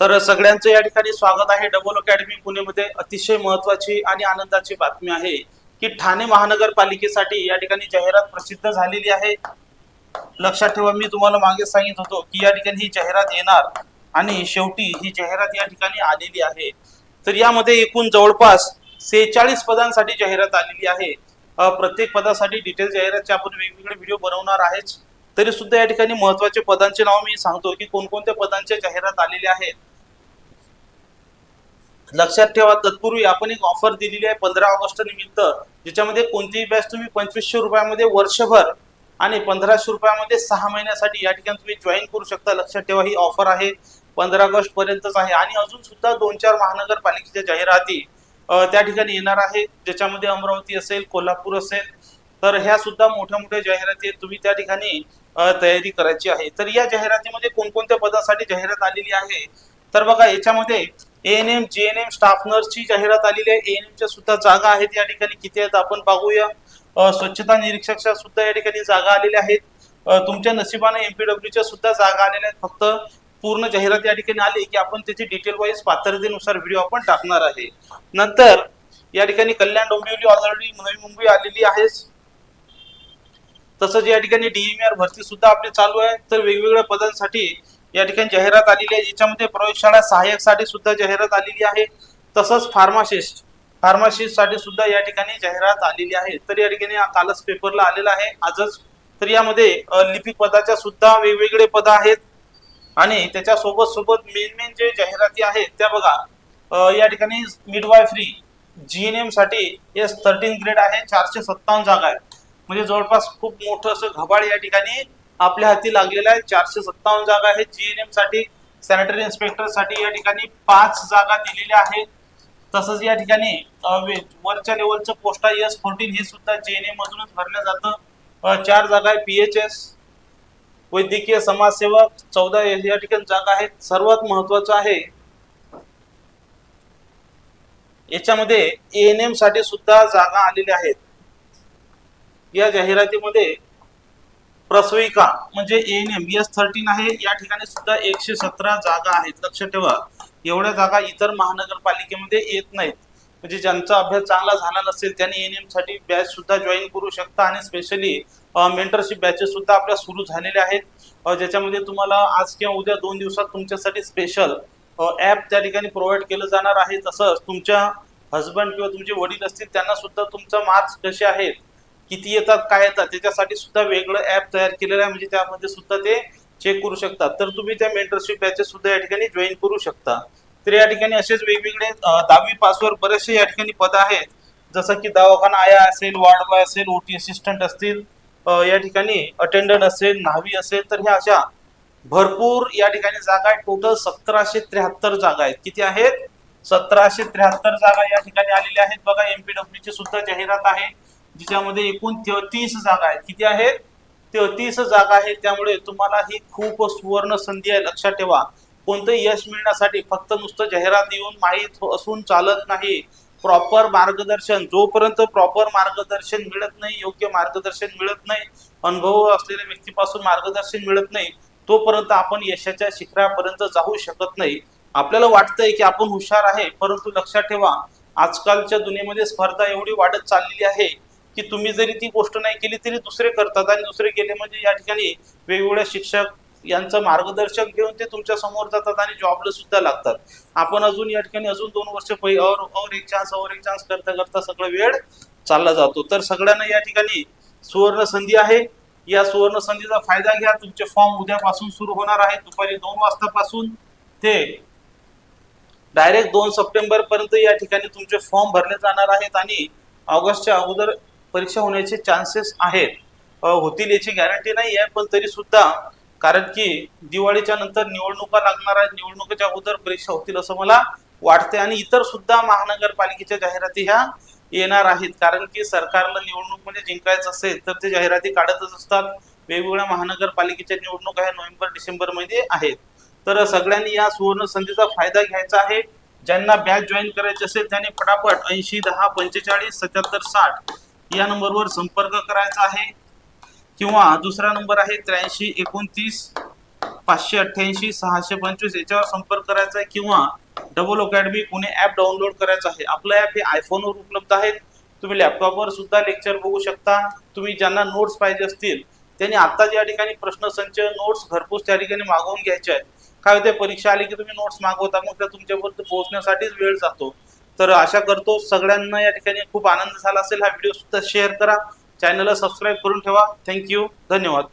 तर सगळ्यांचं या ठिकाणी स्वागत आहे. डबल अकॅडमी पुणेमध्ये अतिशय महत्वाची आणि आनंदाची बातमी आहे की ठाणे महानगरपालिकेसाठी या ठिकाणी जाहिरात प्रसिद्ध झालेली आहे. लक्षात ठेवा मी तुम्हाला मागे सांगित होतो की या ठिकाणी ही जाहिरात येणार आणि शेवटी ही जाहिरात या ठिकाणी आलेली आहे. तर यामध्ये एकूण जवळपास सेहेचाळीस पदांसाठी जाहिरात आलेली आहे. प्रत्येक पदासाठी डिटेल जाहिरातचे आपण वेगवेगळे व्हिडिओ बनवणार आहेच. तरी सुद्धा या ठिकाणी महत्त्वाचे पदांचे नाव मी सांगतो की कोणकोणत्या पदांच्या जाहिरात आलेल्या आहेत. लक्षात ठेवा तत्पूर्वी आपण एक ऑफर दिलेली आहे पंधरा ऑगस्ट निमित्त ज्याच्यामध्ये कोणतीही बॅच तुम्ही पंचवीसशे रुपयामध्ये वर्षभर आणि पंधराशे रुपयामध्ये सहा महिन्यासाठी या ठिकाणी तुम्ही जॉईन करू शकता. लक्षात ठेवा ही ऑफर आहे. पंधरा ऑगस्ट पर्यंतच आहे. आणि अजून सुद्धा दोन चार महानगरपालिकेच्या जाहिराती त्या ठिकाणी येणार आहे. ज्याच्यामध्ये अमरावती असेल कोल्हापूर असेल तर ह्या सुद्धा मोठ्या मोठ्या जाहिराती आहेत. तुम्ही त्या ठिकाणी तयारी करायची आहे. तर या जाहिरातीमध्ये कोणकोणत्या पदासाठी जाहिरात आलेली आहे? तर बघा याच्यामध्ये N M G N M staff नर्सची जाहिरात आलेली आहे. एन च्या सुद्धा जागा आहेत या ठिकाणी. किती आहेत आपण पाहूया स्वच्छता निरीक्षकच्या सुद्धा या ठिकाणी जागा आलेल्या आहेत. तुमच्या नशिबाने एमपीडब्ल्यूच्या सुद्धा जागा आलेल्या आहेत. फक्त पूर्ण जाहिरात या ठिकाणी आली की आपण त्याची डिटेल वाईज पात्रतेनुसार व्हिडिओ आपण टाकणार आहे. नंतर या ठिकाणी कल्याण डोंबिवली ऑलरेडी नवी मुंबई आलेली आहेच तसंच या ठिकाणी डीएमआर भरती सुद्धा आपली चालू आहे. तर वेगवेगळ्या पदांसाठी या ठिकाणी जाहिरात आलेली आहे. याच्यामध्ये प्रयोगशाळा सहाय्यकसाठी सुद्धा जाहिरात आलेली आहे. तसंच फार्मासिस्ट फार्मासिस्टसाठी सुद्धा या ठिकाणी जाहिरात आलेली आहे. तर या ठिकाणी कालच पेपरला आलेला आहे. आजच तर यामध्ये लिपिक पदाच्या सुद्धा वेगवेगळे पद आहेत. आणि त्याच्या सोबत सोबत मेन मेन जे जाहिराती आहेत त्या बघा. या ठिकाणी मिडवाय फ्री जीएनएमसाठी एस थर्टीन ग्रेड आहे. चारशे सत्तावन्न जागा आहे म्हणजे जवळपास खूप मोठं असं घबाड या ठिकाणी आपल्या हाती लागलेलं आहे. चारशे सत्तावन्न जागा आहेत. जीएनएमसाठी सॅनिटरी इन्स्पेक्टरसाठी या ठिकाणी पाच जागा दिलेल्या आहेत. तसंच या ठिकाणी वरच्या लेवलचं पोस्ट एस फोर्टीन हे सुद्धा जीएनएम मधूनच भरलं जातं. चार जागा आहे पीएचएस वैद्यकीय समाजसेवक चौदा या ठिकाणी जागा आहेत. सर्वात महत्वाचं आहे याच्यामध्ये एएनएमसाठी सुद्धा जागा आलेल्या आहेत. या जाहिरातीमध्ये प्रसविका म्हणजे एन एम एस थर्टीन आहे. या ठिकाणी सुद्धा एकशे सतरा जागा आहेत. लक्ष ठेवा. एवढ्या जागा इतर महानगरपालिकेमध्ये येत नाहीत. म्हणजे ज्यांचा अभ्यास चांगला झाला नसेल त्यांनी एएनएमसाठी बॅच सुद्धा जॉईन करू शकता आणि स्पेशली मेंटरशिप बॅचेस सुद्धा आपल्या सुरू झालेल्या आहेत. ज्याच्यामध्ये तुम्हाला आज किंवा उद्या दोन दिवसात तुमच्यासाठी स्पेशल ऍप त्या ठिकाणी प्रोव्हाइड केलं जाणार आहे. तसंच तुमच्या हजबंड किंवा तुमचे वडील असतील त्यांना सुद्धा तुमचा मार्क्स कसे आहेत किती येतात काय येतात त्याच्यासाठी सुद्धा वेगळं ऍप तयार केलेलं आहे. म्हणजे त्यामध्ये सुद्धा ते चेक करू शकतात. तर तुम्ही त्या मेंटरशिप बॅचेस सुद्धा या ठिकाणी जॉईन करू शकता. तर या ठिकाणी असेच वेगवेगळे दहावी पासवर बरेचसे या ठिकाणी पद आहेत. जसं की दवाखाना आया असेल वार्ड बॉय असेल ओटी असिस्टंट असतील या ठिकाणी अटेंडंट असेल न्हावी असेल तर ह्या अशा भरपूर या ठिकाणी जागा आहेत. टोटल सतराशे त्र्याहत्तर जागा आहेत. किती आहेत? सतराशे त्र्याहत्तर जागा या ठिकाणी आलेल्या आहेत. बघा एमपीडब्ल्यूची सुद्धा जाहिरात आहे. जिच्यामध्ये एकूण तेहतीस जागा आहेत. किती आहेत? तेहतीस जागा आहेत. त्यामुळे तुम्हाला ही खूप सुवर्ण संधी आहे. लक्षात ठेवा. कोणतंही यश मिळण्यासाठी फक्त नुसतं जाहिरात येऊन माहीत असून चालत नाही. प्रॉपर मार्गदर्शन. जोपर्यंत प्रॉपर मार्गदर्शन मिळत नाही योग्य मार्गदर्शन मिळत नाही अनुभव असलेल्या व्यक्तीपासून मार्गदर्शन मिळत नाही तोपर्यंत आपण यशाच्या शिखरापर्यंत जाऊ शकत नाही. आपल्याला वाटतंय की आपण हुशार आहे परंतु लक्षात ठेवा आजकालच्या दुनियेमध्ये स्पर्धा एवढी वाढत चाललेली आहे की तुम्ही जरी ती गोष्ट नाही केली तरी दुसरे करतात. आणि दुसरे केले म्हणजे या ठिकाणी वेगवेगळ्या शिक्षक यांचं मार्गदर्शन घेऊन ते तुमच्यासमोर जातात आणि जॉबला सुद्धा लागतात. आपण अजून या ठिकाणी अजून दोन वर्ष पहिले और और एक चान्स और एक चान्स करता करता सगळं वेळ चालला जातो. तर सगळ्यांना या ठिकाणी सुवर्ण संधी आहे. या सुवर्ण संधीचा फायदा घ्या. तुमचे फॉर्म उद्यापासून सुरू होणार आहे. दुपारी दोन वाजतापासून ते डायरेक्ट दोन सप्टेंबर पर्यंत या ठिकाणी तुमचे फॉर्म भरले जाणार आहेत. आणि ऑगस्टच्या अगोदर परीक्षा होण्याचे चान्सेस आहेत. होतील याची गॅरंटी नाही आहे पण तरी सुद्धा कारण की दिवाळीच्या नंतर निवडणुका लागणार आहेत. निवडणुकीच्या अगोदर परीक्षा होतील असं मला वाटते आणि इतर सुद्धा महानगरपालिकेच्या जाहिराती ह्या येणार आहेत. कारण की सरकारला निवडणूक म्हणजे जिंकायचं असेल तर ते जाहिराती काढतच असतात. वेगवेगळ्या महानगरपालिकेच्या निवडणूक ह्या नोव्हेंबर डिसेंबरमध्ये आहेत. तर सगळ्यांनी या सुवर्ण संधीचा फायदा घ्यायचा आहे. ज्यांना बॅच जॉईन करायची असेल त्यांनी फटाफट ऐंशी दहा पंचेचाळीस सत्याहत्तर साठ या नंबरवर संपर्क करायचा आहे. किंवा दुसरा नंबर आहे त्र्याऐंशी एकोणतीस पाचशे अठ्ठ्याऐंशी सहाशे पंचवीस. याच्यावर संपर्क करायचा आहे किंवा double academy Pune app download करायचं आहे. आपलं ऍप हे आयफोनवर उपलब्ध आहेत. तुम्ही लॅपटॉपवर सुद्धा लेक्चर बघू शकता. तुम्ही ज्यांना नोट्स पाहिजे असतील त्यांनी आत्ता या ठिकाणी प्रश्नसंच नोट्स घरपोच त्या ठिकाणी मागवून घ्यायचे आहेत. काय होते परीक्षा आली की तुम्ही नोट्स मागवता मग त्या तुमच्यापर्यंत पोहोचण्यासाठीच वेळ जातो. तर आशा करतो सगळ्यांना या ठिकाणी खूप आनंद झाला असेल. हा व्हिडिओ सुद्धा शेअर करा. चॅनलला सबस्क्राईब करून ठेवा. थँक्यू धन्यवाद.